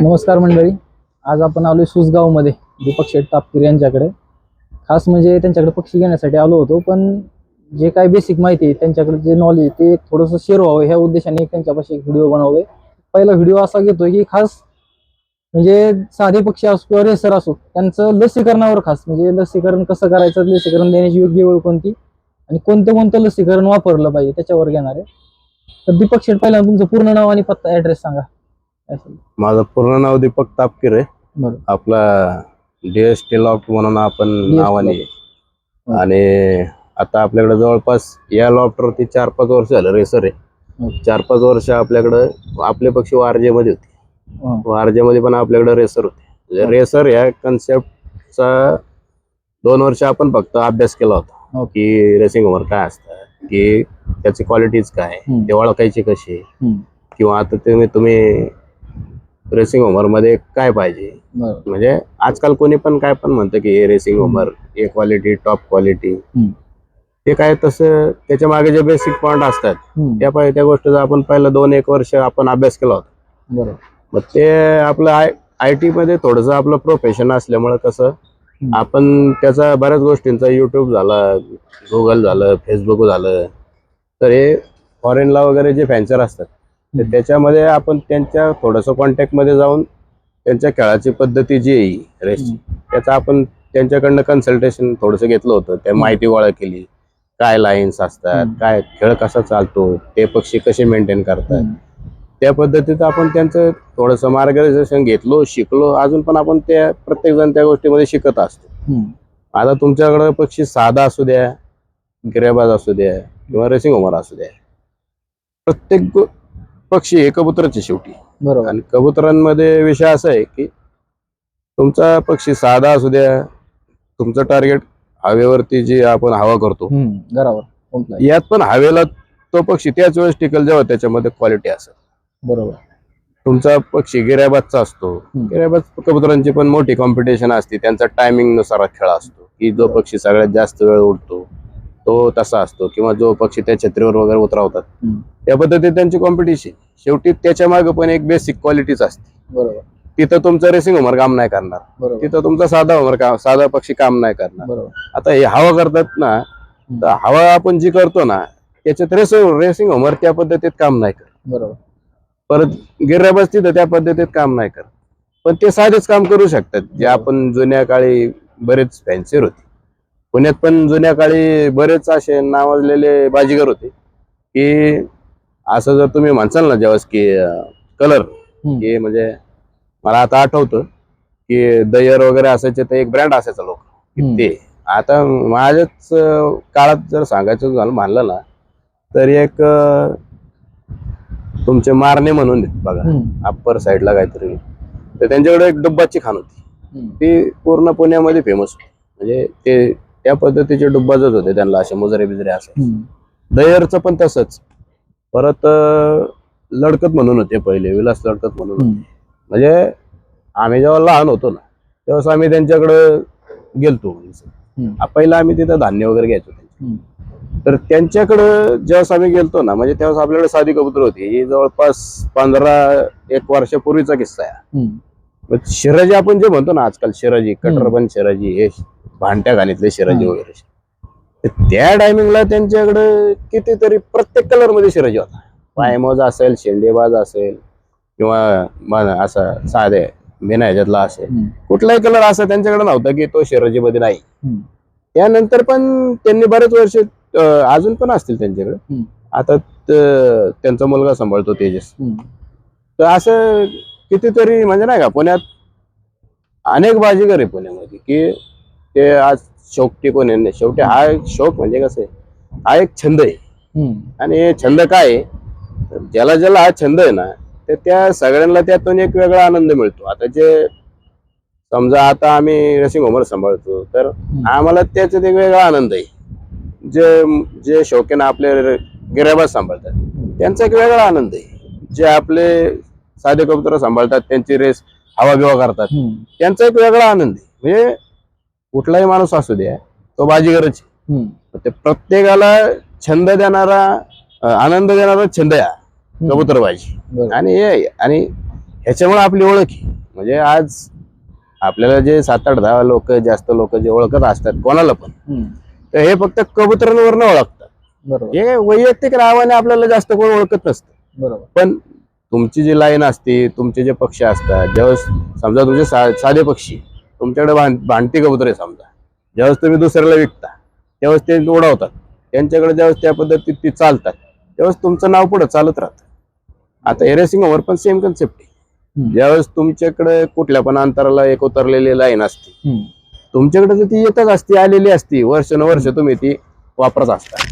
नमस्कार मंडळी. आज आपण आलोय सुसगावमध्ये दीपक शेठ तापकीर यांच्याकडे. खास म्हणजे त्यांच्याकडे पक्षी घेण्यासाठी आलो होतो पण जे काय बेसिक माहिती आहे त्यांच्याकडे जे नॉलेज ते थोडंसं शेअर व्हावं. ह्या उद्देशाने त्यांच्यापाशी एक व्हिडिओ बनवतोय पहिला व्हिडिओ असा घेतोय की खास म्हणजे साधे पक्षी असो किंवा रेसर असो त्यांचं लसीकरणावर खास. म्हणजे लसीकरण कसं करायचं लसीकरण देण्याची योग्य वेळ कोणती? आणि कोणतं कोणतं लसीकरण वापरलं पाहिजे त्याच्यावर घेणार आहे. तर दीपक शेठ पहिल्यांदा तुमचं पूर्ण नाव आणि पत्ता ऍड्रेस सांगा. माझं पूर्ण नाव दीपक तापकीर आहे आपला डीएसटी लॉफ्ट म्हणून आपण नावाने हं. आणि आता आपल्याकडे जवळपास या लॉफ्टवरती चार पाच वर्ष झालं रेसर आहे हं. चार पाच वर्ष आपल्याकडं आपले पक्षी वारजे मध्ये होते हं. वारजे मध्ये पण आपल्याकडे रेसर होते म्हणजे हं. रेसर या कन्सेप्टचा दोन वर्ष आपण फक्त अभ्यास केला होता ओके. की रेसिंग ओव्हर काय असतं की त्याची क्वालिटीज काय हं. ते ओळखायचे हं. किंवा आता तुम्ही तुम्ही रेसिंग ओव्हरमध्ये काय पाहिजे म्हणजे आजकाल कोणी पण काय पण म्हणतं की हे racing. Over a quality top quality hmm. ते काय तसं त्याच्यामागे जे बेसिक पॉइंट असतात हम्म. त्या पाहिजे त्या गोष्टीचा आपण पहिलं दोन एक वर्ष आपण अभ्यास केला होता बरोबर मग ते आपलं आय आय टी मध्ये थोडंसं आपलं प्रोफेशन असल्यामुळं कसं हम्म. आपण त्याचा बऱ्याच गोष्टींचा युट्यूब झाला गुगल झालं फेसबुक झालं तर हे फॉरेनला वगैरे जे फॅन्चर असतात तर. त्याच्यामध्ये आपण त्यांच्या थोडंसं कॉन्टॅक्टमध्ये जाऊन त्यांच्या खेळाची पद्धती जी आहे रेस हम्म. त्याचं आपण त्यांच्याकडनं कन्सल्टेशन थोडंसं घेतलं होतं त्या माहिती गोळा केली काय लाईन्स असतात. काय खेळ कसा चालतो ते पक्षी कसे मेंटेन करतात. त्या पद्धतीत आपण त्यांचं थोडंसं मार्गदर्शन घेतलो शिकलो अजून पण आपण त्या प्रत्येक जण त्या गोष्टीमध्ये शिकत असतो. आता तुमच्याकडे पक्षी साधा असू द्या गिऱ्याबाज असू द्या किंवा रेसिंग ओमर असू द्या प्रत्येक गो- पक्षी हे कबुतराचे शेवटी. बरोबर. आणि कबुतरांमध्ये विषय असा आहे की तुमचा पक्षी साधा असू द्या तुमचं टार्गेट हवेवरती जे आपण हवा करतो. हम्म. घरावर. यात पण हवेला तो पक्षी त्याच वेळेस टिकल जेव्हा त्याच्यामध्ये क्वालिटी असेल. बरोबर. तुमचा पक्षी गिऱ्याबाजचा असतो. हम्म. गिऱ्याबाज कबुतरांची पण मोठी कॉम्पिटिशन असते. त्यांचा टायमिंगनुसार खेळ असतो. की जो पक्षी सगळ्यात जास्त वेळ उडतो. तो तसा असतो किंवा जो पक्षी त्या छत्रीवर वगैरे उतरवतात. त्या पद्धतीत त्यांची कॉम्पिटिशन शेवटी त्याच्यामागे पण एक बेसिक क्वालिटीच असते. बरोबर. तिथं तुमचं रेसिंग होमर काम नाही करणार. तिथं तुमचा साधा होमर काम साधा पक्षी काम नाही करणार. बरोबर. आता हे हवा करतात ना तर हवा आपण जी करतो ना त्याच्यात रेस रेसिंग होमर त्या पद्धतीत काम नाही करत. बरोबर. परत गिर्याबाज तिथं त्या पद्धतीत काम नाही करत. पण ते साधेच काम करू शकतात. जे आपण जुन्या काळी बरेच फॅन्सीर होते. पुण्यात पण जुन्या काळी बरेच असे नावाजलेले बाजीगर होते की असं जर तुम्ही म्हणसाल ना ज्यावेळेस की कलर. की म्हणजे मला आता आठवतं की दयर वगैरे असायचे तर एक ब्रँड असायचा लोक. ते आता माझ्याच काळात जर सांगायचं झालं मानलं ना तर एक तुमचे मारणे म्हणून बघा. अप्पर साईडला काहीतरी तर त्यांच्याकडे एक डब्बाची खाण होती. ती पूर्ण पुण्यामध्ये फेमस होती म्हणजे ते त्या पद्धतीचे डुब्बाजच होते त्यांना असे मुजरे बिजरे असे. दयरचं पण तसंच परत लडकत म्हणून होते पहिले विलास लडकत म्हणून. म्हणजे आम्ही जेव्हा लहान होतो ना तेव्हा आम्ही त्यांच्याकडं गेलतो पहिला आम्ही तिथं धान्य वगैरे घ्यायचो. तर त्यांच्याकडं जेव्हा आम्ही गेलतो ना म्हणजे तेव्हा आपल्याकडे साधी कबूतर होती ही जवळपास पंधरा एक वर्षापूर्वीचा किस्सा आहे शिराजी आपण जे म्हणतो ना आजकाल शिराजी हम्म. कटरबंद शिराजी हे भांट्या घाणीतले शिराजी. वगैरे तर त्या टायमिंगला त्यांच्याकडे कितीतरी प्रत्येक कलरमध्ये शिराजी होता पायमोज असेल शेंडेबाज असेल किंवा असा साधे बिना ह्याच्यातला असेल. कुठलाही कलर असा त्यांच्याकडे नव्हता की तो शिराजी मध्ये नाही. त्यानंतर पण त्यांनी बरेच वर्ष अजून पण असतील त्यांच्याकडे. आता त्यांचा मुलगा सांभाळतो तेजस. तर असं कितीतरी म्हणजे नाही का पुण्यात अनेक बाजीगर आहे पुण्यामध्ये की ते आज शौक टिकून आहे. शेवटी हा एक शौक म्हणजे कसं आहे? हा एक छंद आहे. आणि छंद काय आहे? तर ज्याला ज्याला हा छंद आहे ना तर त्या सगळ्यांना त्यातून एक वेगळा आनंद मिळतो. आता जे समजा आता आम्ही रेसिंग होमर सांभाळतो तर आम्हाला त्याच्यात एक वेगळा आनंद आहे. जे जे शौकीन आपले गिराबाज सांभाळतात त्यांचा एक वेगळा आनंद आहे. जे आपले साधे कबुतर सांभाळतात त्यांची रेस हवा बिवा करतात. त्यांचा एक वेगळा आनंद आहे. म्हणजे कुठलाही माणूस असू द्या तो बाजीगरच. ते प्रत्येकाला छंद देणारा आनंद देणारा छंद हम्म. कबुतरबाजी. आणि हे आणि ह्याच्यामुळे आपली ओळख म्हणजे आज आपल्याला जे सात आठ दहा लोक जास्त लोक जे ओळखत असतात कोणाला पण. तर हे फक्त कबुतरांवरनं ओळखतात हे वैयक्तिक नावाने आपल्याला जास्त कोण ओळखत नसतं बरोबर पण तुमची जी लाईन असते तुमचे जे पक्षी असतात ज्यावेळेस समजा तुमचे साधे पक्षी तुमच्याकडे भां भांडती कबूतर समजा. ज्यावेळेस तुम्ही दुसऱ्याला विकता त्यावेळेस ते उडवतात. त्यांच्याकडे ज्यावेळेस त्या पद्धतीत ती चालतात त्यावेळेस तुमचं नाव पुढे चालत राहतं. आता एरेसिंग वर पण सेम कन्सेप्ट आहे. ज्यावेळेस तुमच्याकडे कुठल्या पण अंतराला एक उतरलेली लाईन असते. तुमच्याकडे तर ती येतच असते आलेली असती. वर्षानुवर्ष तुम्ही ती वापरत असता.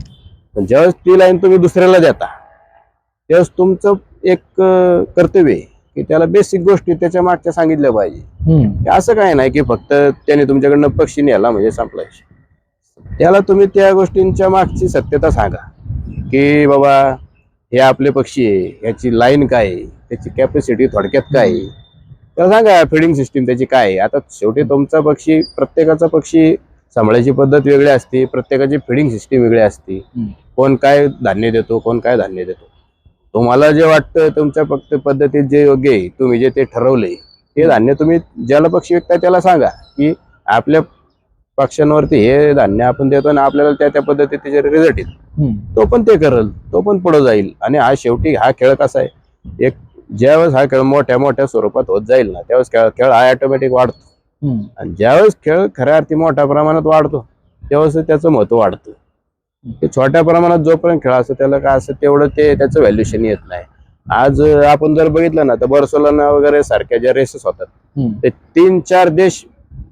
पण ज्यावेळेस ती लाईन तुम्ही दुसऱ्याला देता त्यावेळेस तुमचं एक कर्तव्य आहे. की त्याला बेसिक गोष्टी त्याच्या मागच्या सांगितल्या पाहिजे. असं काय नाही की फक्त त्याने तुमच्याकडनं पक्षी नेला म्हणजे संपला. त्याला तुम्ही त्या गोष्टींच्या मागची सत्यता सांगा. की बाबा हे आपले पक्षी आहे ह्याची लाईन काय आहे त्याची कॅपॅसिटी थोडक्यात काय आहे? त्याला सांगा फिडिंग सिस्टीम त्याची काय आहे? आता शेवटी तुमचा पक्षी प्रत्येकाचा पक्षी सांभाळायची पद्धत वेगळी असते प्रत्येकाची फिडिंग सिस्टीम वेगळी असते. कोण काय धान्य देतो कोण काय धान्य देतो. तुम्हाला जे वाटतं तुमच्या फक्त पद्धतीत जे योग्य आहे तुम्ही जे ते ठरवले ते धान्य तुम्ही ज्याला पक्षी विकताय त्याला सांगा की आपल्या पक्ष्यांवरती हे धान्य आपण देतो आणि आपल्याला त्या त्या पद्धतीत त्याचे रिझल्ट येईल. तो पण ते करल तो पण पुढे जाईल आणि हा शेवटी हा खेळ कसा आहे एक ज्यावेळेस हा खेळ मोठ्या मोठ्या स्वरूपात होत जाईल ना त्यावेळेस खेळ खेळ हा ऑटोमॅटिक वाढतो. आणि ज्यावेळेस खेळ खऱ्या अर्थी मोठ्या प्रमाणात वाढतो त्यावेळेस त्याचं महत्त्व वाढतं ते छोट्या प्रमाणात जोपर्यंत खेळ असतो त्याला काय असं तेवढं ते त्याचं व्हॅल्युएशन येत नाही आज आपण जर बघितलं ना तर बर्सोलोना वगैरे सारख्या ज्या रेसेस होतात. ते तीन चार देश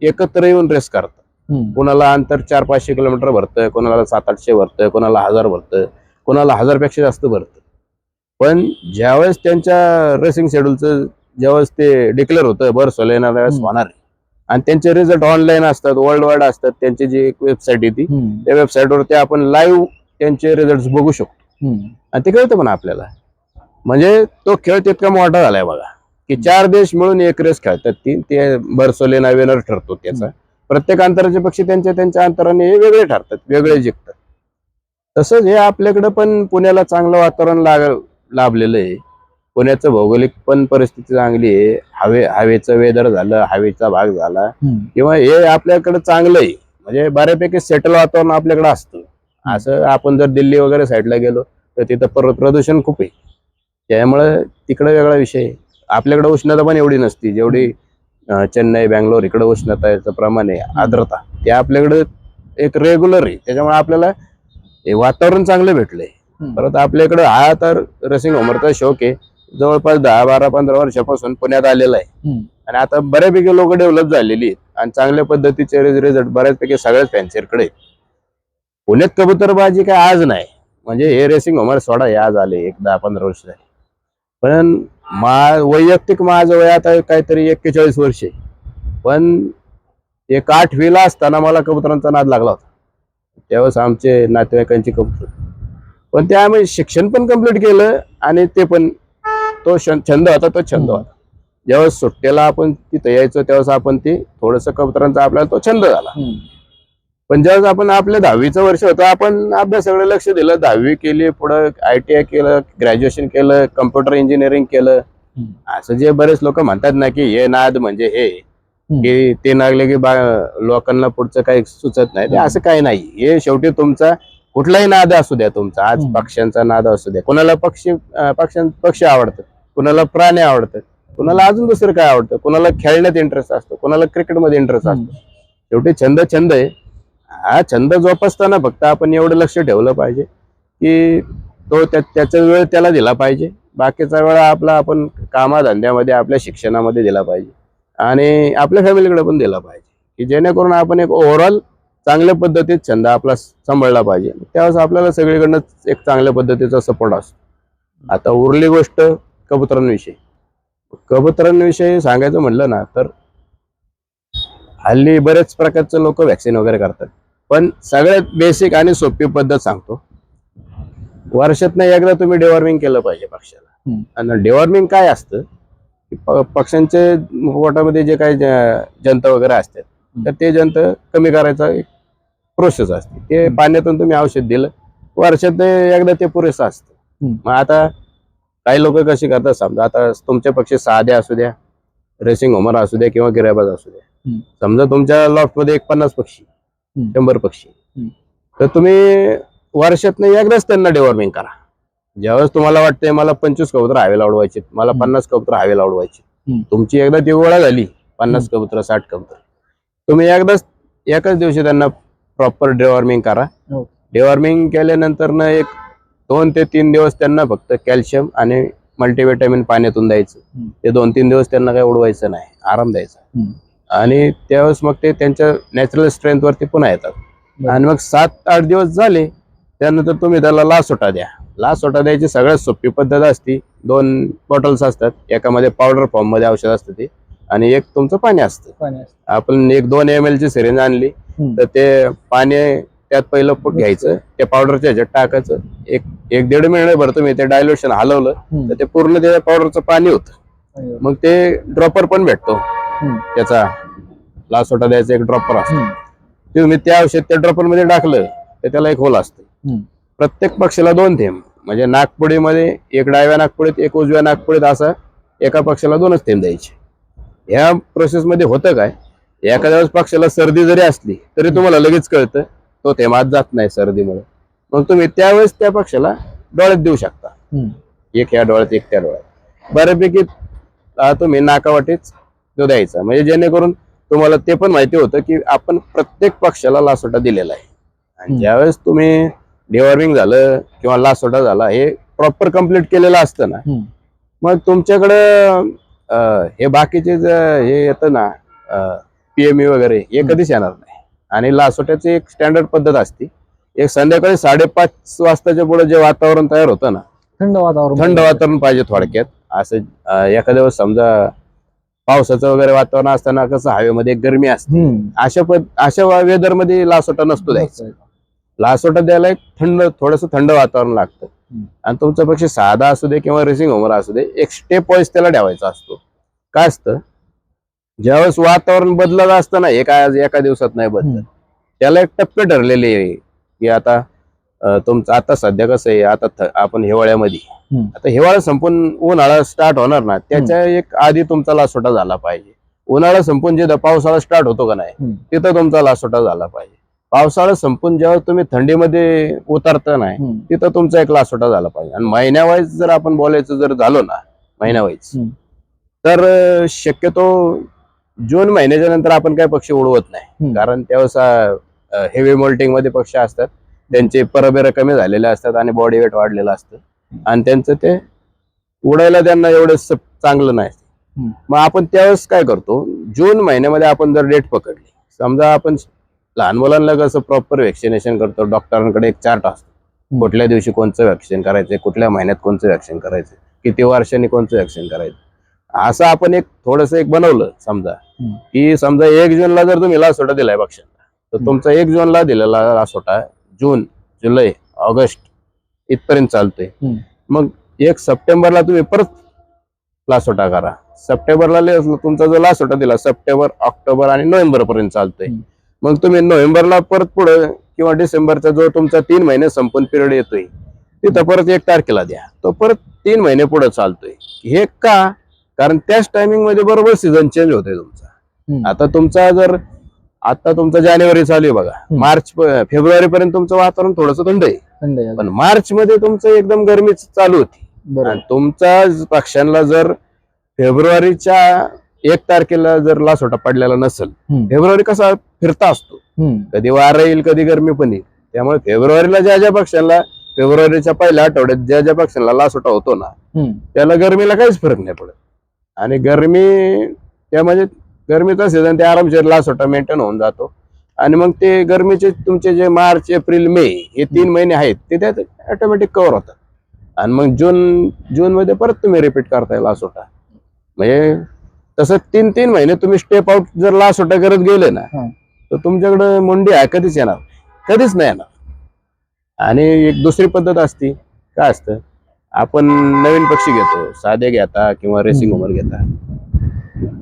एकत्र येऊन रेस करतात. कोणाला अंतर चार पाचशे किलोमीटर भरतंय कोणाला सात आठशे भरतंय कोणाला हजार भरतंय कोणाला हजारपेक्षा जास्त भरतं पण ज्यावेळेस त्यांच्या रेसिंग शेड्यूलचं ज्यावेळेस ते डिक्लेअर होतं बरं सोलेना वेळेस. होणार आणि त्यांचे रिझल्ट ऑनलाईन असतात वर्ल्ड वाईड असतात त्यांची जी एक वेबसाईट आहे ती हम्म. त्या वेबसाईटवर ते आपण लाईव्ह त्यांचे रिझल्ट बघू शकतो. आणि ते कळतं पण आपल्याला. म्हणजे तो खेळ तितका मोठा झालाय बघा. की चार देश मिळून एक रेस खेळतात ती. ते बर्सोलेना विनर ठरतो त्याचा. प्रत्येक अंतराचे पक्षी त्यांच्या त्यांच्या अंतराने हे वेगळे ठरतात वेगळे जिंकतात. तसंच हे आपल्याकडे पण पुण्याला चांगलं वातावरण लाग लाभलेलं आहे. पुण्याचं भौगोलिक पण परिस्थिती चांगली आहे. हवे हवेचं वेदर झालं हवेचा भाग झाला. किंवा हे आपल्याकडे चांगलं आहे. म्हणजे बऱ्यापैकी सेटल वातावरण आपल्याकडे असतं. असं आपण जर दिल्ली वगैरे साईडला गेलो तर तिथं पर प्रदूषण खूप आहे. त्यामुळे तिकडे वेगळा विषय आहे. आपल्याकडे उष्णता पण एवढी नसती. जेवढी चेन्नई बँगलोर इकडे उष्णताचं प्रमाण आहे आर्द्रता ते आपल्याकडे एक रेग्युलर आहे. त्याच्यामुळे आपल्याला वातावरण चांगलं भेटलंय. परत आपल्याकडे हा तर रसिंग होमरचा शौक आहे. जवळपास दहा बारा पंधरा वर्षापासून पुण्यात आलेला आहे. आणि आता बऱ्यापैकी लोक डेव्हलप झालेली आहेत. आणि चांगल्या पद्धतीचे रिझल्ट बऱ्याचपैकी सगळ्याच फॅन्सीकडे पुण्यात कबूतरबाजी काय आज नाही. म्हणजे हे रेसिंग होमर सोडा हे आज आले एक दहा पंधरा वर्ष झाले. पण मा वैयक्तिक माझं वय आता काहीतरी एक्केचाळीस वर्ष पण एक आठवीला असताना मला कबुतरांचा नाद लागला होता. त्यावेळेस आमचे नातेवाईकांची कबूतर. पण ते आम्ही शिक्षण पण कंप्लीट केलं आणि ते पण तो छंद होता तो छंद. होता ज्यावेळेस सुट्ट्याला आपण तिथं यायचो त्यावेळेस आपण ते थोडस कबुतरांचा आपल्याला तो छंद झाला. पण ज्यावेळेस आपण आपल्या दहावीचं वर्ष होतं आपण अभ्यासाकडे लक्ष दिलं दहावी केली पुढं आय टी आय केलं ग्रॅज्युएशन केलं कम्प्युटर इंजिनिअरिंग केलं. असं जे बरेच लोक म्हणतात ना की हे नाद म्हणजे हे. की ते लागले की बा लोकांना पुढचं काही सुचत नाही ते. असं काही नाही हे शेवटी तुमचा कुठलाही नाद असू द्या तुमचा आज. पक्ष्यांचा नाद असू द्या. कुणाला पक्षी अं, पक्ष्यां पक्षी आवडतात कुणाला प्राणी आवडतात कुणाला अजून दुसरं काय आवडतं कुणाला खेळण्यात इंटरेस्ट असतो कुणाला क्रिकेटमध्ये इंटरेस्ट असतो. शेवटी छंद छंद आहे. हा छंद जोपासताना फक्त आपण एवढं लक्ष ठेवलं पाहिजे की तो त्या त्याचा वेळ त्याला दिला पाहिजे. बाकीचा वेळ आपला आपण कामाधंद्यामध्ये आपल्या शिक्षणामध्ये दिला पाहिजे. आणि आपल्या फॅमिलीकडे पण दिला पाहिजे. की जेणेकरून आपण एक ओव्हरऑल चांगल्या पद्धतीत छंद आपला सांभाळला पाहिजे. त्यावेळेस आपल्याला सगळीकडनं एक चांगल्या पद्धतीचा सपोर्ट असतो. आता उरली गोष्ट कबुतरांविषयी. कबुतरांविषयी सांगायचं म्हटलं ना तर हल्ली बरेच प्रकारचे लोक व्हॅक्सिन वगैरे करतात. पण सगळ्यात बेसिक आणि सोपी पद्धत सांगतो. वर्षातनं एकदा तुम्ही डिवॉर्मिंग केलं पाहिजे पक्षाला. आणि डिवॉर्मिंग काय असतं? पक्ष्यांचे पोटामध्ये जे काही जंत वगैरे असतात तर ते जंत कमी करायचा एक प्रोसेस असते ते. पाण्यातून तुम्ही औषध दिलं वर्षात एकदा ते पुरेसं असतं. मग आता काही लोक कशी करतात समजा आता तुमचे पक्षी साधे असू द्या रेसिंग होमर असू द्या किंवा गिराबाज असू द्या. समजा तुमच्या लॉफ्टमध्ये एक पन्नास पक्षी. शंभर पक्षी. तर तुम्ही वर्षात एकदाच त्यांना डेव्हलपमेंट करा ज्यावेळेस तुम्हाला वाटतंय मला पंचवीस कबूतर हवेला उडवायचे मला. पन्नास कबूतर हवेला उडवायचे हम्म. तुमची एकदा ती गोळा झाली पन्नास कबूतर साठ कबूतर तुम्ही एकदाच एकाच दिवशी त्यांना प्रॉपर डेवॉर्मिंग करा. हो. डेवॉर्मिंग केल्यानंतर ना एक दोन ते तीन दिवस त्यांना फक्त कॅल्शियम आणि मल्टीव्हिटॅमिन पाण्यातून द्यायचं. ते दोन तीन दिवस त्यांना काही उडवायचं नाही. आराम द्यायचा. आणि त्यावेळेस मग ते त्यांच्या नॅचरल स्ट्रेंथ वरती पुन्हा येतात. आणि मग सात आठ दिवस झाले त्यानंतर तुम्ही त्याला लासोटा द्या. लासोटा द्यायची सगळ्यात सोपी पद्धत असती. दोन बॉटल्स असतात. एकामध्ये पावडर फॉर्ममध्ये औषध असतं ते. आणि एक तुमचं पाणी असतं पाणी असतं. आपण एक दोन एम एल ची सिरेंज आणली हम्म. तर ते पाणी त्यात पहिलं प- घ्यायचं त्या पावडरच्या ह्याच्यात टाकायचं एक एक दीड मिनिटभर तुम्ही ते डायल्युशन हलवलं हम्म. तर ते पूर्ण त्या पावडरचं पाणी होतं मग ते ड्रॉपर पण भेटतो हम्म. त्याचा लासोटा द्यायचा एक ड्रॉपर असतो हम्म. ते तुम्ही त्या औषध त्या ड्रॉपरमध्ये टाकलं तर त्याला एक होल असतं हम्म. प्रत्येक पक्षाला दोन थेंब म्हणजे नागपुडीमध्ये एक डाव्या नागपुडीत एक उजव्या नागपुडीत असं एका पक्षाला दोनच थेंब द्यायचे ह्या प्रोसेसमध्ये होतं काय एखाद्या वेळेस पक्षाला सर्दी जरी असली तरी तुम्हाला लगेच कळतं तो थेंब आत जात नाही सर्दीमुळे मग तुम्ही त्यावेळेस त्या पक्षाला डोळ्यात देऊ शकता. एक ह्या डोळ्यात एक त्या डोळ्यात बऱ्यापैकी तुम्ही नाकावाटीच तो द्यायचा म्हणजे जेणेकरून तुम्हाला ते पण माहिती होतं की आपण प्रत्येक पक्षाला लासोटा दिलेला आहे आणि. ज्यावेळेस तुम्ही डिवॉर्मिंग झालं किंवा लासोटा झाला हे प्रॉपर कंप्लीट केलेलं असतं ना. मग तुमच्याकडं हे बाकीचे जे हे येतं ना पीएमई वगैरे हे कधीच येणार नाही. आणि लासोट्याची एक स्टँडर्ड पद्धत असते. एक संध्याकाळी साडेपाच वाजताच्या पुढे जे वातावरण तयार होतं ना थंड वातावरण. थंड वातावरण पाहिजे थोडक्यात. असं एखाद्या वेळेस समजा पावसाचं वगैरे वातावरण असताना कसं हवेमध्ये गरमी असते. अशा अशा वेदरमध्ये लासोटा नसतो द्यायचा. लासोटा द्यायला एक थंड थोडस थंड वातावरण लागतं. आणि तुमचा पक्षी साधा असू दे किंवा रेसिंग होमर असू दे एक स्टेप वाईज त्याला ठेवायचा असतो काय असतं ज्यावेळेस वातावरण बदलत असतं ना आज एका दिवसात नाही बदलत. त्याला एक टप्पे ठरलेले की आता तुमचं आता सध्या कसं आहे आता आपण हिवाळ्यामध्ये. आता हिवाळा संपून उन्हाळा स्टार्ट होणार ना त्याच्या एक आधी तुमचा लासोटा झाला पाहिजे उन्हाळा संपून जे पावसाळा स्टार्ट होतो का नाही. तिथं तुमचा लासोटा झाला पाहिजे पावसाळा संपून जेव्हा तुम्ही थंडीमध्ये उतरता नाही. तिथं तुमचा एक लासोटा झाला पाहिजे आणि महिन्यावाईज जर आपण बोलायचं जर झालो ना महिन्यावाईज. तर शक्यतो जून महिन्याच्या नंतर आपण काही पक्षी उडवत नाही. कारण त्यावेळेस हेवी मोल्टिंगमध्ये पक्षी असतात त्यांचे परबेर कमी झालेले असतात आणि बॉडी वेट वाढलेलं असतं आणि त्यांचं ते उडायला त्यांना एवढं चांगलं नाही. मग आपण त्यावेळेस काय करतो जून महिन्यामध्ये आपण जर डेट पकडली समजा आपण लहान मुलांना कसं प्रॉपर व्हॅक्सिनेशन करतो डॉक्टरांकडे एक चार्ट असतो. कुठल्या दिवशी कोणचं व्हॅक्सिन करायचं कुठल्या महिन्यात कोणतं व्हॅक्सिन करायचं किती वर्षांनी कोणतं व्हॅक्सिन करायचं असं आपण एक थोडस एक बनवलं समजा. की समजा एक जूनला जर तुम्ही लासोटा दिलाय पक्षांना तर. तुमचा एक जूनला दिलेला लासोटा जून जुलै ऑगस्ट इथपर्यंत चालतोय. मग एक सप्टेंबरला तुम्ही परत लासोटा करा सप्टेंबरला तुमचा जो लासोटा दिला सप्टेंबर ऑक्टोबर आणि नोव्हेंबर पर्यंत चालतोय. मग तुम्ही नोव्हेंबरला परत पुढे किंवा डिसेंबरचा जो तुमचा तीन महिने संपून पिरियड येतोय तिथं परत एक तारखेला द्या. तो परत तीन महिने पुढे चालतोय. हे का? कारण त्याच टायमिंगमध्ये बरोबर सीझन चेंज होतोय तुमचा. आता तुमचा जर आता तुमचा जानेवारी चालू आहे बघा. मार्च फेब्रुवारी पर्यंत तुमचं वातावरण थोडंसं थंड आहे. पण मार्च मध्ये तुमचं एकदम गरमी चालू होती. तुमचा पक्ष्यांना जर फेब्रुवारीच्या एक तारखेला जर लासोटा पडलेला नसेल. फेब्रुवारी कसा फिरता असतो. कधी वारा येईल कधी गरमी पण येईल. त्यामुळे फेब्रुवारीला ज्या ज्या पक्ष्यांना फेब्रुवारीच्या पहिल्या आठवड्यात ज्या ज्या पक्ष्यांना लासोटा होतो ना. त्याला गरमीला काहीच फरक नाही पडत. आणि गरमी त्यामध्ये गरमीचा सीझन ते आरामशीर लासोटा मेंटेन होऊन जातो. आणि मग ते गरमीचे तुमचे जे मार्च एप्रिल मे हे तीन महिने आहेत ते त्यात ऑटोमॅटिक कव्हर होतात. आणि मग जून जून मध्ये परत तुम्ही रिपीट करताय लासोटा म्हणजे तसं तीन तीन महिने तुम्ही स्टेप आउट जर लासोटा करत गेले ना. तर तुमच्याकडे मुंडी आहे कधीच येणार. कधीच नाही येणार आणि एक दुसरी पद्धत असती काय असतं आपण नवीन पक्षी घेतो साधे घेता किंवा रेसिंग. होमर घेता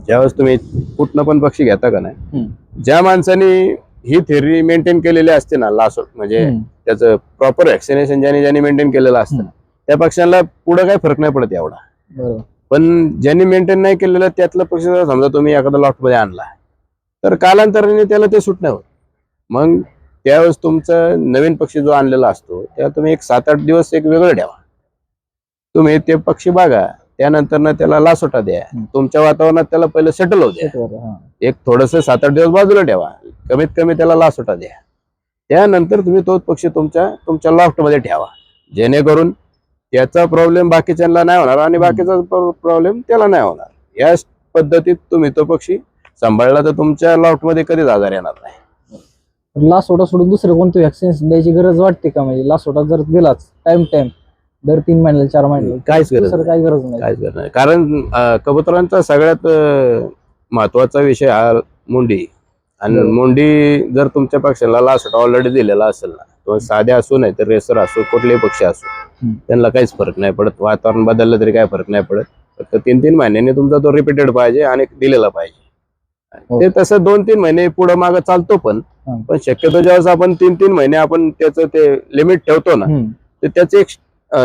ज्यावेळेस तुम्ही कुठनं पण पक्षी घेता का नाही. ज्या माणसाने ही थेअरी मेंटेन केलेली असते ना लास्ट म्हणजे. त्याचं प्रॉपर व्हॅक्सिनेशन ज्याने ज्याने मेंटेन केलेलं असतं. त्या पक्षाला पुढे काही फरक नाही पडत एवढा बरोबर पण ज्यांनी मेंटेन नाही केलेलं त्यातलं पक्ष समजा तुम्ही एखादा लॉटमध्ये आणला तर कालांतराने त्याला ते सुट नाही होत मग त्यावेळेस तुमचा नवीन पक्षी जो आणलेला असतो त्याला तुम्ही एक सात आठ दिवस एक वेगळं ठेवा. तुम्ही ते पक्षी बघा त्यानंतर ना त्याला लासोटा द्या. तुमच्या वातावरणात त्याला पहिलं सेटल होऊ द्या. एक थोडस सात आठ दिवस बाजूला ठेवा. कमीत कमी त्याला लासोटा द्या. त्यानंतर तुम्ही तोच पक्षी तुमच्या तुमच्या लॉफ्टमध्ये ठेवा. जेणेकरून त्याचा प्रॉब्लेम बाकीच्यांना नाही होणार आणि बाकीचा प्रॉब्लेम त्याला नाही होणार. या पद्धतीत तुम्ही तो पक्षी सांभाळला तर तुमच्या लॉफ्टमध्ये कधीच आजार येणार नाही. लासोटा सोडून दुसरे कोणते व्हॅक्सिन द्यायची गरज वाटते का? म्हणजे लासोटा जर दिलाच टाइम टाइम दर तीन महिन्याला चार महिन्याला काहीच गरज काही गरज नाही. काहीच गरज नाही. कारण कबुतरांचा सगळ्यात महत्त्वाचा विषय हा मुंडी. आणि. मुंडी जर तुमच्या पक्षाला लास्ट ऑलरेडी दिलेला असेल ना तो साध्या असो नाही तर रेसर असो कुठलेही पक्षी असो. त्यांना काहीच फरक नाही पडत वातावरण बदललं तरी काय फरक नाही पडत फक्त तीन तीन महिन्यांनी तुमचा तो रिपीटेड पाहिजे आणि दिलेला पाहिजे हो. ते तसं दोन तीन महिने पुढं मागं चालतो पण हा. पण शक्यतो ज्यावेळेस आपण तीन तीन महिने आपण त्याचं ते लिमिट ठेवतो ना. तर त्याची एक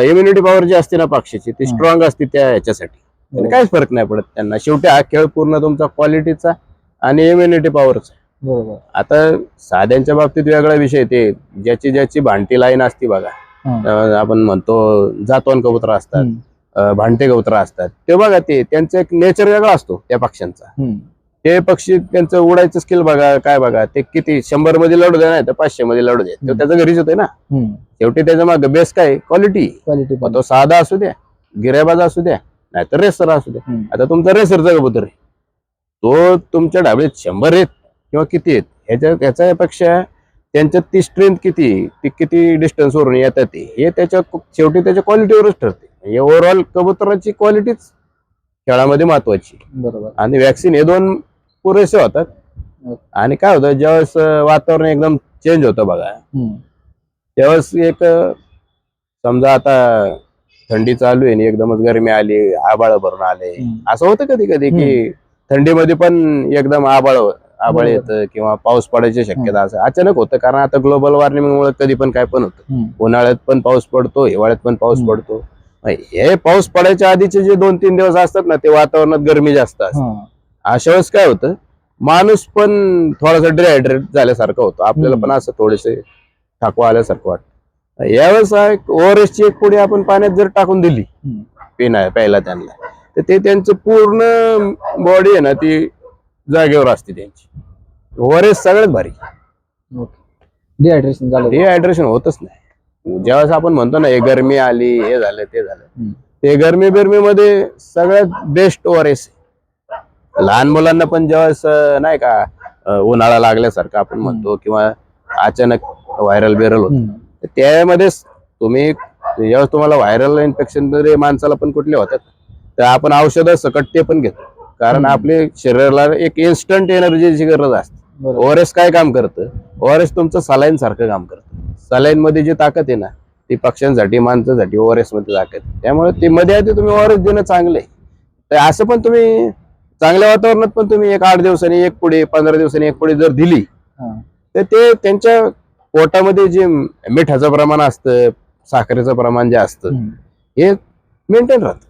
इम्युनिटी पॉवर जी असते ना पक्षीची ती हा. स्ट्रॉंग असते त्या ह्याच्यासाठी बरोबर. काहीच फरक नाही पडत त्यांना शेवटी हा खेळ पूर्ण तुमचा क्वालिटीचा आणि इम्युनिटी पॉवरचा बरोबर आता साध्यांच्या बाबतीत वेगळा विषय ते ज्याची ज्याची भांटी लाईन असते बघा हा. आपण म्हणतो जातवान कबुतर असतात भांटे कबुतर असतात. ते बघा ते त्यांचं एक नेचर वेगळा असतो त्या पक्ष्यांचा. ते पक्षी त्यांचं उडायचं स्किल बघा काय बघा ते किती शंभरमध्ये लढू द्या नाही तर पाचशे मध्ये लढू द्या तो हम्म. त्याचं घरीच होते ना. शेवटी त्याच्यामागे बेस काय? क्वालिटी क्वालिटी तो साधा असू द्या गिऱ्याबाज असू द्या नाहीतर रेसर असू द्या. आता तुमचा रेसरचा कबूतर आहे. तो तुमच्या ढाबळीत शंभर आहेत किंवा किती आहेत? ह्याच्या ह्याच्यापेक्षा त्यांच्यात ती स्ट्रेंथ किती ती किती डिस्टन्स वरून येतात ते हे त्याच्या शेवटी त्याच्या क्वालिटीवरच ठरते. म्हणजे ओव्हरऑल कबुतराची क्वालिटीच खेळामध्ये महत्वाची. बरोबर. आणि वॅक्सिन हे दोन पुरेसे होतात. आणि काय होतं ज्यावेळेस वातावरण एकदम चेंज होतं बघा. त्यावेळेस एक समजा आता थंडी चालू आहे आणि एकदमच गरमी आली आबाळ भरून आले. असं होतं कधी कधी की थंडीमध्ये पण एकदम आबाळ आबाळ बरोबर. येतं किंवा पाऊस पडायची शक्यता असं अचानक होतं कारण आता ग्लोबल वॉर्मिंगमुळे कधी पण काय पण होतं. उन्हाळ्यात पण पाऊस पडतो हिवाळ्यात पण पाऊस. पडतो हे पाऊस पडायच्या आधीचे जे दोन तीन दिवस असतात ना ते वातावरणात गरमी जास्त असते हा. अशा वेळेस काय होतं माणूस पण थोडासा डिहायड्रेट झाल्यासारखं होतं आपल्याला. पण असं थोडेसे थकवा आल्यासारखं वाटतं यावेळेस ओआरएस ची एक पुडी आपण पाण्यात जर टाकून दिली. पिण्या प्यायला त्यांना तर ते त्यांचं पूर्ण बॉडी आहे ना ती जागेवर असते त्यांची. ओआरएस सगळ्यात भारी. ओके डिहायड्रेशन झालं. डिहायड्रेशन होतच नाही. ज्यावेळेस आपण म्हणतो ना हे गरमी आली हे झालं ते झालं. हम्म. ते गरमी बिरमीमध्ये सगळ्यात बेस्ट ओआरएस लहान मुलांना पण ज्यावेळेस अं, नाही का अं, उन्हाळा लागल्यासारखं आपण म्हणतो किंवा अचानक व्हायरल बेरल होत. हम्म. त्यामध्ये तुम्ही ज्यावेळेस तुम्हाला व्हायरल इन्फेक्शनमध्ये माणसाला पण कुठले होतात तर आपण औषधं सकट ते पण घेतो. कारण. आपले शरीराला एक इन्स्टंट एनर्जीची गरज असते ओआरएस काय काम करतं ओआरएस तुमचं सलाईन सारखं काम करतं सलाईन मध्ये जी ताकद आहे ना ती पक्ष्यांसाठी माणसासाठी ओआरएसमध्ये ताकद. त्यामुळे ते मध्ये आधी तुम्ही ओआरएस देणं चांगलं आहे तर असं पण तुम्ही चांगल्या वातावरणात पण तुम्ही एक आठ दिवसांनी एक पुढे पंधरा दिवसांनी एक पुढे जर दिली. तर ते त्यांच्या पोटामध्ये जे मिठाचं प्रमाण असतं साखरेचं प्रमाण जे असतं. हे मेंटेन राहतं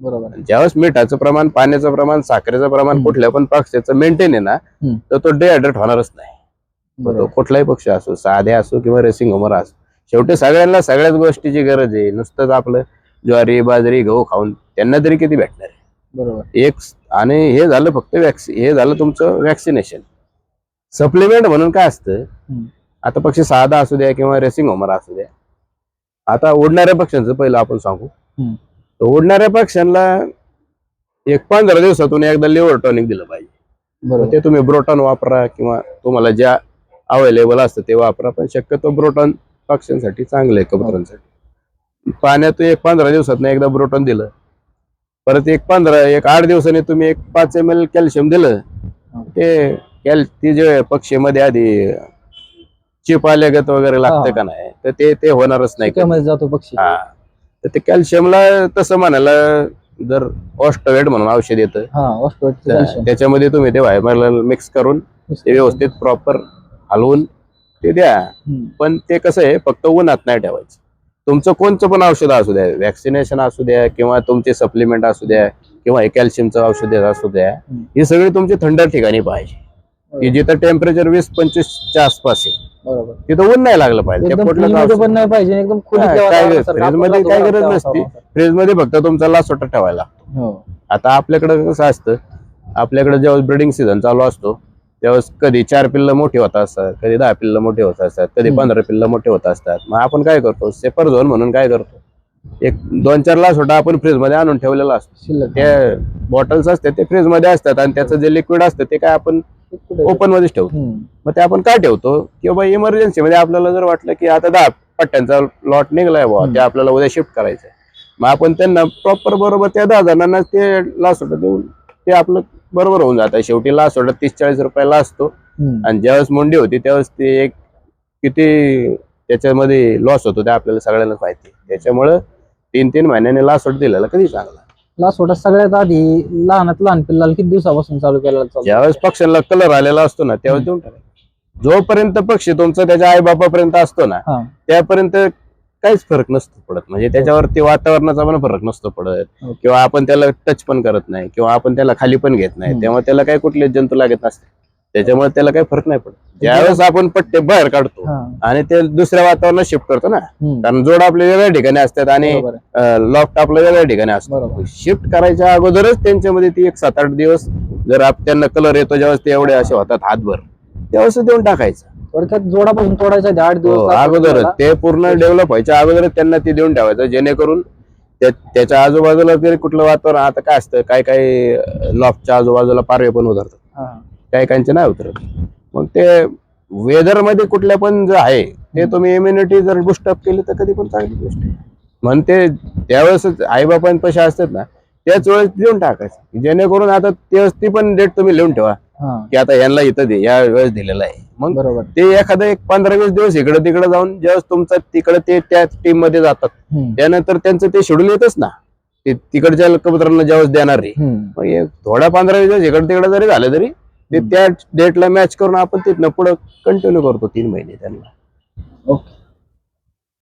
बरोबर. ज्यावेळेस मिठाचं प्रमाण पाण्याचं प्रमाण साखरेचं प्रमाण. कुठल्या पण पक्षाचं मेंटेन आहे ना. तर तो डिहायड्रेट होणारच नाही. तो बरोबर. कुठलाही पक्ष असो साधे असो किंवा रेसिंग होमर असो शेवटी सगळ्यांना सगळ्याच गोष्टीची गरज आहे. नुसतंच आपलं ज्वारी बाजरी गहू खाऊन त्यांना तरी किती भेटणार आहे? बरोबर. एक आणि हे झालं फक्त वॅक्सिन हे झालं तुमचं वॅक्सिनेशन सप्लिमेंट म्हणून काय असतं. आता पक्षी साधा असू द्या किंवा रेसिंग होमर असू द्या. आता उडणाऱ्या पक्ष्यांचं पहिलं आपण सांगू. उडणाऱ्या पक्ष्यांना एक पंधरा दिवसातून एकदा लिव्हर टॉनिक दिलं पाहिजे. बरोबर. ते तुम्ही ब्रोटॉन वापरा किंवा तुम्हाला ज्या अवेलेबल असतं ते वापरा पण शक्यतो ब्रोटॉन पक्ष्यांसाठी चांगलं आहे कबुतरांसाठी. पाण्यात एक पंधरा दिवसात एकदा ब्रोटॉन दिलं. परत एक पंधरा एक आठ दिवसांनी तुम्ही एक पाच एम एल कॅल्शियम दिलं. ते कॅल ती जे पक्षीमध्ये आधी चिप आल्यागत वगैरे लागतं. का नाही तर ते ते होणारच नाही. जातो पक्षी. हा. तर ते कॅल्शियमला तसं म्हणायला जर ऑस्टोवेट म्हणून औषध येतं हा त्या- त्याच्यामध्ये तुम्ही ते व्हायबरला मिक्स करून ते व्यवस्थित प्रॉपर हलवून ते द्या. पण ते कसं आहे फक्त उन्हात नाही ठेवायचं. तुमचं कोणचं पण औषध असू द्या वॅक्सिनेशन असू द्या किंवा तुमचे सप्लिमेंट असू द्या किंवा हे कॅल्शियमचं औषध असू द्या हम्म. ही सगळी तुमची थंड ठिकाणी पाहिजे. की जिथं टेम्परेचर वीस पंचवीसच्या आसपास आहे. बरोबर. तिथं ऊन नाही लागलं पाहिजे. त्या एकदम कुठल्याच फ्रीजमध्ये औषध- पण नाही पाहिजे एकदम खोलीतल्या काय वातावरणासारखं फ्रीजमध्ये काय गरज नसती. असावं. फ्रीजमध्ये फक्त तुमचा लासोटा ठेवायला हो. आता आपल्याकडे कसं असतं आपल्याकडे जेव्हा ब्रिडिंग सीझन चालू असतो त्यावेळेस कधी चार पिल्ल मोठी होत असतात कधी दहा पिल्ल मोठे होत असतात कधी हम्म. पंधरा पिल्ल मोठे होत असतात. मग आपण काय करतो? सेपर झोन म्हणून काय करतो? एक दोन चार लासोटा आपण फ्रीजमध्ये आणून ठेवलेला असतो ते बॉटल्स असतात ते फ्रीजमध्ये असतात आणि त्याचं जे लिक्विड असतं ते काय आपण? ओपन मध्येच ठेवतो. मग ते आपण काय ठेवतो की बाबा इमर्जन्सी मध्ये आपल्याला जर वाटलं की आता दहा पट्ट्यांचा लॉट निघलाय हम्म. ते आपल्याला उद्या शिफ्ट करायचंय मग आपण त्यांना प्रॉपर बरोबर त्या दहा जणांना ते लासोट देऊन ते आपलं बरोबर होऊन जातं शेवटी लासोट तीस चाळीस रुपयाला असतो. आणि ज्यावेळेस मोंडी होती त्यावेळेस ते एक किती त्याच्यामध्ये लॉस होतो ते आपल्याला सगळ्यांनाच माहिती त्याच्यामुळं तीन तीन महिन्याने लासोट दिलेला कधी चांगला? लासोटा सगळ्यात आधी लहानात लहान पिल्लाला किती दिवसापासून चालू केलेला चालतो? ज्यावेळेस पक्ष्यांना कलर आलेला असतो ना त्यावेळेस देऊन टाकायचा जोपर्यंत पक्षी तुमचा त्याच्या आई बापापर्यंत असतो ना हा. त्यापर्यंत काहीच फरक नसतो पडत. म्हणजे त्याच्यावरती वातावरणाचा पण फरक नसतो पडत. ओके. किंवा आपण त्याला टच पण करत नाही किंवा आपण त्याला खाली पण घेत नाही हम्म. तेव्हा त्याला काही कुठले जंतू लागत नसते त्याच्यामुळे त्याला काही फरक नाही पडत ज्यावेळेस आपण पट्टे बाहेर काढतो हा आणि ते दुसऱ्या वातावरणात शिफ्ट करतो ना हम्म. कारण जोड आपले वेगळ्या ठिकाणी असतात आणि बरोबर आहे. लॉफ्ट आपलं वेगळ्या ठिकाणी असतो बरोबर शिफ्ट करायच्या अगोदरच त्यांच्यामध्ये ती एक सात आठ दिवस जर आप- त्यांना कलर येतो ज्यावेळेस ते एवढे असे होतात हातभर त्यावेळेस देऊन टाकायचं थोडक्यात जोडापासून तोडायचा आधी आठ दिवस हो, लागतात अगोदरच. ते पूर्ण डेव्हलप व्हायच्या अगोदरच त्यांना ते देऊन ठेवायचं जेणेकरून त्या- त्याच्या आजूबाजूला जरी कुठलं वातावरण आता काय असतं काय काय लॉफ्टच्या आजूबाजूला पारवे पण उतरतात हा. काही काहींचे नाही उतरत मग ते वेदरमध्ये कुठल्या पण जे आहे ते तुम्ही इम्युनिटी जर बुस्टअप केली तर कधी पण चांगली गोष्ट आहे. म्हणून ते त्यावेळेस आईबापां पैसे असतात ना त्याच वेळेस लिहून टाकायचं. जेणेकरून आता त्यावेळेस ती पण डेट तुम्ही लिहून ठेवा. की आता यांना इथं दे या वेळेस दिलेला आहे. मग बरोबर. ते एखादं एक पंधरा वीस दिवस इकडे तिकडे जाऊन ज्यावेळेस तुमचा तिकडे ते त्या टीममध्ये जातात. त्यानंतर त्यांचं ते शेड्यूल येतच ना. ते तिकडच्या कबुतरांना ज्यावेळेस देणार आहे. थोडा पंधरा वीस दिवस इकडे तिकडे जरी झालं तरी ते त्या डेटला मॅच करून आपण तिथनं पुढे कंटिन्यू करतो तीन महिने त्यांना. ओके